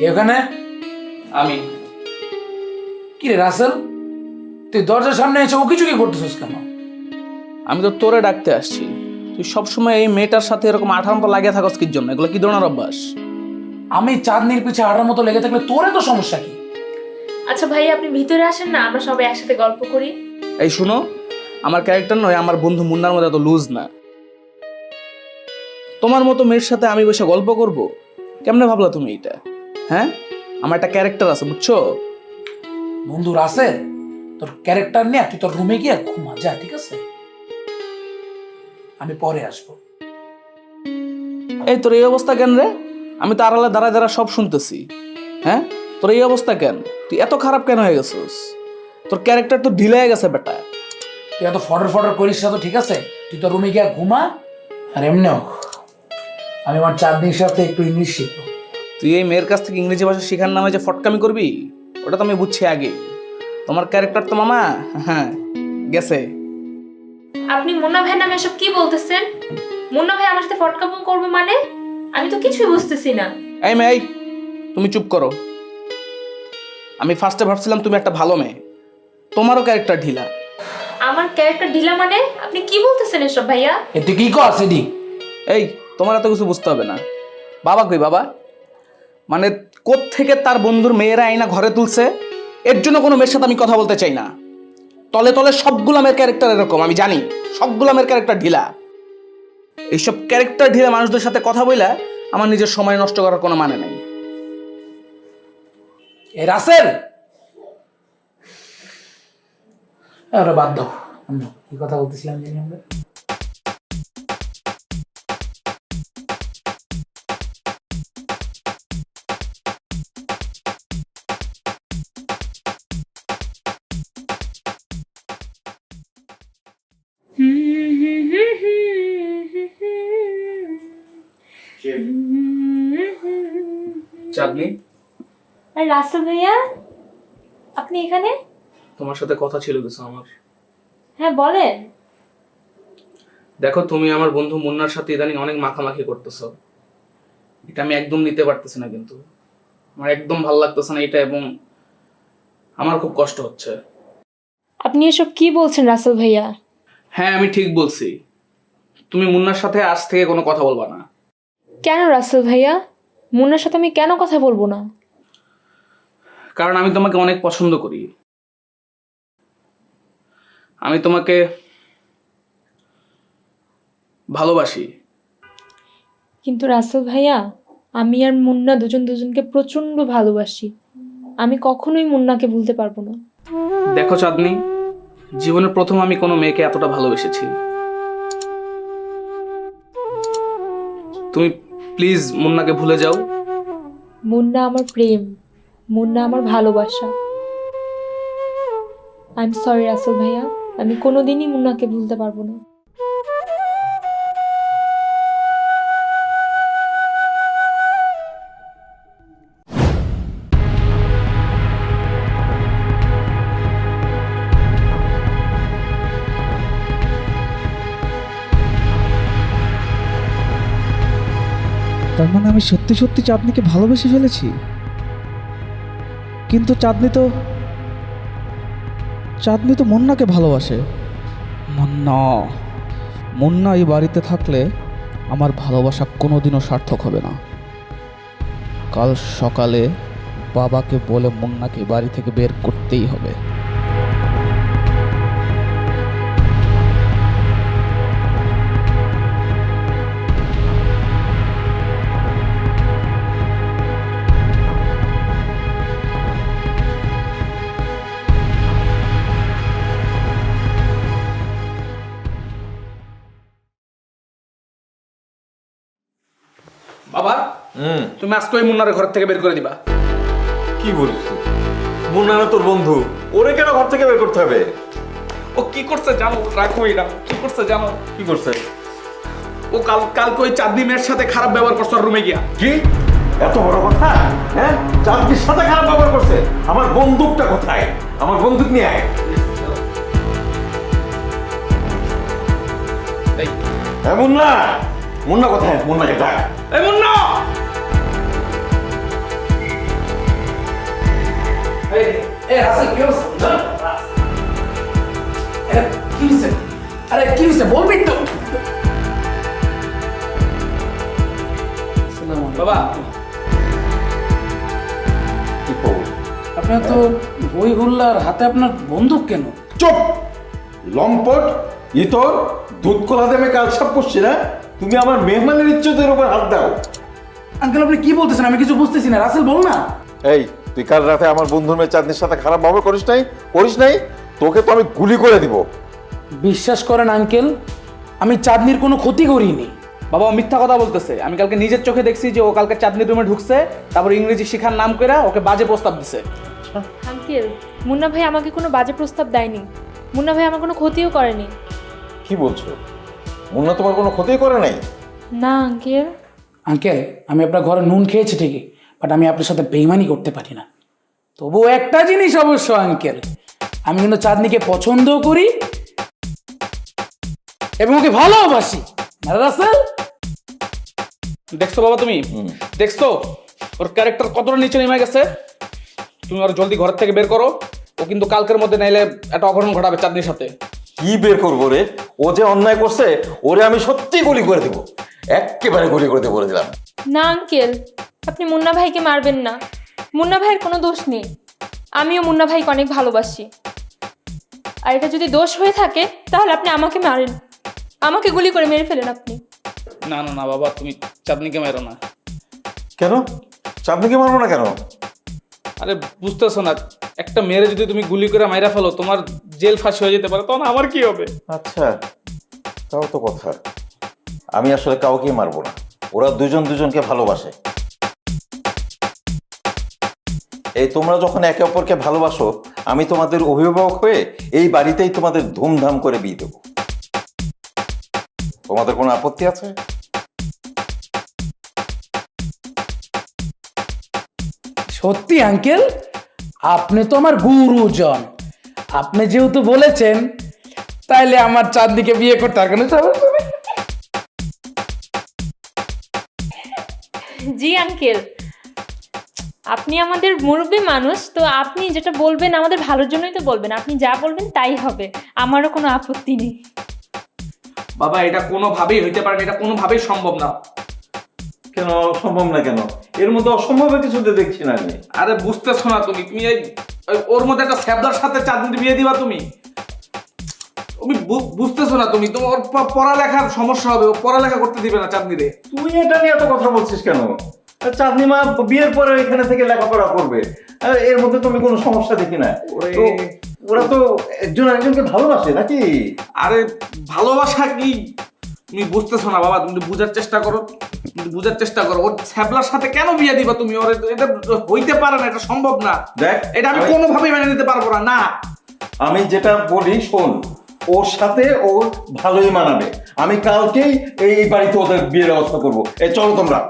কে ওখানে? আমি। কি রে রাসেল? তুই দরজার সামনে এসে ওকে চুকি করতেছিস কেন? আমি তো তোরে ডাকতে আসছি। তুই সবসময় এই মেয়েটার সাথে এরকম আঠার মতো লাগিয়ে থাকস কির জন্য? এগুলো কি ধরনের অভ্যাস? আমি চাঁদনির পিছে আটার মতো লেগে থাকলে তোরে তো সমস্যা কি? আচ্ছা ভাই আপনি ভিতরে আসেন না আমরা সবাই একসাথে গল্প করি। এই শুনো আমার ক্যারেক্টার নয় আমার বন্ধু মুন্নার মধ্যে এত লুজ না। তোমার মতো মেয়ের সাথে আমি বসে গল্প করব? কেমনে ভাবলা তুমি এটা হ্যাঁ? আমার একটা ক্যারেক্টার আছে বুঝছ? বন্ধু রাসেল তোর ক্যারেক্টার নিয়ে তুই তোর রুমে গিয়ে ঘুমা যা ঠিক আছে? আমি পরে আসব। এই তোর এই অবস্থা কেন রে? আমি তো আড়ালে দাঁড়া দাঁড়া সব শুনতেছি। হ্যাঁ? তোর এই অবস্থা কেন? তুই এত খারাপ কেন হয়ে গেছিস? তোর ক্যারেক্টার তো ঢিলে হয়ে গেছে বেটা। তুই এত ফটর ফটর করিস না তো ঠিক আছে? তুই তোর রুমে গিয়ে ঘুমা আর এমনিও। আমি আমার চাঁদনির সাথে একটু ইংলিশ শিখব। তুই এই মেয়ের কাছ থেকে ইংরেজি ভাষা শেখার নামে যে ফটকামি করবি ওটা তো আমি বুঝছি আগে। তোমার ক্যারেক্টার তো মামা? হ্যাঁ গেছে। আপনি মুন্না ভাই নামে এসব কি বলতেছেন? মুন্না ভাই আমার সাথে ফটকামি করবে মানে? আমি তো কিছুই বুঝতেছি না। এই মেয়ে এই, তুমি চুপ করো। আমি ফার্স্টে ভাবছিলাম তুমি একটা ভালো মেয়ে। তোমারও ক্যারেক্টার ঢিলা। আমার ক্যারেক্টার ঢিলা মানে? আপনি কি বলতেছেন এসব ভাইয়া? এ তুই কি কর সেদি এই তোমার এত কিছু বুঝতে হবে না। বাবা কই বাবা? মানে থেকে তার বন্ধুর মেয়েরা আইনা ঘরে তুলছে? এর জন্য কোনো মেয়ের সাথে আমি কথা বলতে চাই না। তলে তলে সবগুলো মেয়ের ক্যারেক্টার এরকম, আমি জানি। সবগুলো মেয়ের ক্যারেক্টার ঢিলা। এইসব ক্যারেক্টার ঢিলা মানুষদের সাথে কথা বইলা আমার নিজের সময় নষ্ট করার কোনো মানে নাই। এ রাসেল! বাদ দাও। কি কথা বলতেছিলাম জানি আমরা? চাঁদনি আর রাসেল ভাইয়া আপনি এখানে? তোমার সাথে কথা ছিল কিছু আমার। হ্যাঁ বলেন। দেখো তুমি আমার বন্ধু মুন্নার সাথে ইদানিং অনেক মাখামাখি করতেছো। এটা আমি একদম নিতে পারতেছি না কিন্তু। আমার একদম ভালো লাগতেছে না এটা এবং আমার খুব কষ্ট হচ্ছে। আপনি এসব কি বলছেন রাসেল ভাইয়া? হ্যাঁ আমি ঠিক বলছি। তুমি মুন্নার সাথে আজ থেকে কোনো কথা বলবা না। কেন রাসেল ভাইয়া? মুন্নার সাথে আমি কেন কথা বলব না? কারণ আমি তোমাকে অনেক পছন্দ করি। আমি তোমাকে ভালোবাসি। কিন্তু রাসেল ভাইয়া আমি আর মুন্না দুজন দুজনকে প্রচণ্ড ভালোবাসি। আমি কখনোই মুন্নাকে ভুলতে পারব না। দেখো চাঁদনি জীবনের প্রথম আমি কোনো মেয়েকে এতটা ভালোবেসেছি। তুমি প্লিজ মুন্নাকে ভুলে যাও। মুন্না আমার প্রেম, মুন্না আমার ভালোবাসা। আই এম সরি রাসেল ভাইয়া, আমি কোনোদিনই মুন্নাকে ভুলতে পারব না। মানে আমি সত্যি সত্যি চাঁদনিকে ভালোবেসে ফেলেছি। কিন্তু চাঁদনি তো চাঁদনি তো মুন্নাকে ভালোবাসে। মুন্না মুন্না এই বাড়িতে থাকলে আমার ভালোবাসা কোনোদিনও সার্থক হবে না। কাল সকালে বাবাকে বলে মুন্নাকে বাড়ি থেকে বের করতেই হবে। তুমি আজকে ওই মুন্নারে ঘর থেকে বের করে দিবা। কি বলিস তুই? মুন্না না তোর বন্ধু। ওরে কেন ঘর থেকে বের করতে হবে? ও কি করছে জানো? রাখো এটা কি করছে জানো? কি করছে? ও কাল কালকে ওই চাঁদনি মেয়ের সাথে খারাপ ব্যবহার করছে রুমে গিয়া। কি? এত বড় কথা? হ্যাঁ? চাঁদনির সাথে খারাপ ব্যবহার করছে? আমার বন্দুকটা কোথায়? আমার বন্দুক নিয়ে আয়। এই। হ্যাঁ মুন্না? মুন্না কোথায়? মুন্নাকে ডাক। এই মুন্না! এ রাসেল কি হচ্ছে কি হচ্ছে আরে কি হচ্ছে বলবি তো বাবা কি খবর আপনার তো বই হুল্লার হাতে আপনার বন্দুক কেন? চুপ! লম্পট ইতর দুধ কলা দেমে কাল সাপ করছি না? তুমি আমার মেহমানের ইজ্জতের উপর হাত দাও। আঙ্কেল আপনি কি বলতেছেন? আমি কিছু বুঝতেছি না। রাসেল বল না। এই তুই কাল রাতে আমার বন্ধুর মেয়ে চাঁদনির সাথে খারাপ ব্যবহার করিস নাই করিস নাই তোকে তো আমি গুলি করে দিব। বিশ্বাস করেন আঙ্কেল আমি চাঁদনির কোনো ক্ষতি করিনি। বাবা ও মিথ্যা কথা বলতেছে। আমি কালকে নিজের চোখে দেখছি যে ও কালকে চাঁদনি রুমে ঢুকছে তারপর ইংরেজি শিখার নাম করে ওকে বাজে প্রস্তাব দিছে। আঙ্কেল মুন্না ভাই আমাকে কোনো বাজে প্রস্তাব দেয়নি। মুন্না ভাই আমার কোনো ক্ষতিও করেনি। কি বলছো? মুন্না তোমার কোনো ক্ষতি করে নাই? না আঙ্কেল। আঙ্কেল আমি আপনার ঘরে নুন খেয়েছি ঠিকই বাট আমি আপনার সাথে বেইমানি করতে পারি না। তবু একটা জিনিস অবশ্য আঙ্কেল আমি কিন্তু চাঁদনিকে পছন্দও করি এবং ওকে ভালোবাসি। রাসেল দেখছ বাবা তুমি? দেখছ? ওর ক্যারেক্টার কতটা নিচে নেমে গেছে? তুমি ওর জলদি ঘর থেকে বের করো। ও কিন্তু কালকের মধ্যে নাইলে একটা অঘটন ঘটাবে চাঁদনির সাথে। কি বের করব রে? ও যে অন্যায় করছে ওরে আমি সত্যি গুলি করে দেবো। একেবারে গুলি করে দেবো বলে দিলাম। না আঙ্কেল আপনি মুন্না ভাইকে মারবেন না। মুন্না ভাইয়ের কোনো দোষ নেই। আমিও মুন্না ভাইকে অনেক ভালোবাসি। আর এটা যদি দোষ হয়ে থাকে তাহলে আপনি আমাকে মারেন। আমাকে গুলি করে মেরে ফেলেন আপনি। না না না বাবা তুমি চাঁদনিকে মেরো না। কেন? চাঁদনিকে মারবো না কেন? আরে বুঝতেছো না একটা মেয়েরে যদি তুমি গুলি করে মাইরা ফেলো তোমার জেল ফাঁসি হয়ে যেতে পারে তখন আমার কি হবে? আচ্ছা তাও তো কথা। আমি আসলে কাউকেই মারবো না। ওরা দুজন দুজনকে ভালোবাসে। এই তোমরা যখন একে অপরকে ভালোবাসো আমি তোমাদের অভিভাবক হয়ে এই বাড়িতেই তোমাদের ধুমধাম করে বিয়ে দেবো। তোমাদের কোনো আপত্তি আছে? সত্যি আঙ্কেল? আপনি তো আমার গুরুজন। আপনি যেহেতু বলেছেন তাইলে আমার চাঁদনিকে বিয়ে করতে আর কোনো জি আঙ্কেল। আপনি আমাদের মুরব্বী মানুষ তো আপনি যেটা বলবেন আমাদের ভালোর জন্যই তো বলবেন। আপনি যা বলবেন তাই হবে আমারও কোনো আপত্তি নেই। বাবা এটা কোনোভাবেই হইতে পারে না এটা কোনোভাবেই সম্ভব না। কেন? সম্ভব না কেন? এর মধ্যে অসম্ভবের কিছু তো দেখছি না আমি। আরে বুঝতেছো না তুমি তুমি এই ওই- ওর মধ্যে একটা স্যাবলার সাথে চাঁদনি বিয়ে দিবা তুমি। তুমি বু- বুঝতেছো না তুমি তোমার ওর প- পড়ালেখার সমস্যা হবে ও পড়ালেখা করতে দিবে না চাঁদনি রে তুই এটা নিয়ে এত কথা বলছিস কেন? চাঁদনি মা বিয়ের পরে এখানে থেকে লেখাপড়া করবে। এর মধ্যে তুমি কোনো সমস্যা দেখি না। তো ওরা তো একজন একজনকে ভালোবাসে নাকি? আরে ভালোবাসা কি? তুমি বুঝতেছো না বাবা তুমি বুঝার চেষ্টা করো। তুমি বুঝার চেষ্টা করো। ওর ছ্যাবলার সাথে কেন বিয়ে দিবা তুমি? ওর এটা হইতে পারে না এটা সম্ভব না। দেখ এটা আমি কোনোভাবেই মেনে নিতে পারব না না। আমি যেটা বলি শোন ওর সাথে ওর ভালোই মানাবে। আমি কালকেই এই বাড়িতে ওদের বিয়ের ব্যবস্থা করব। এই চলো তোমরা।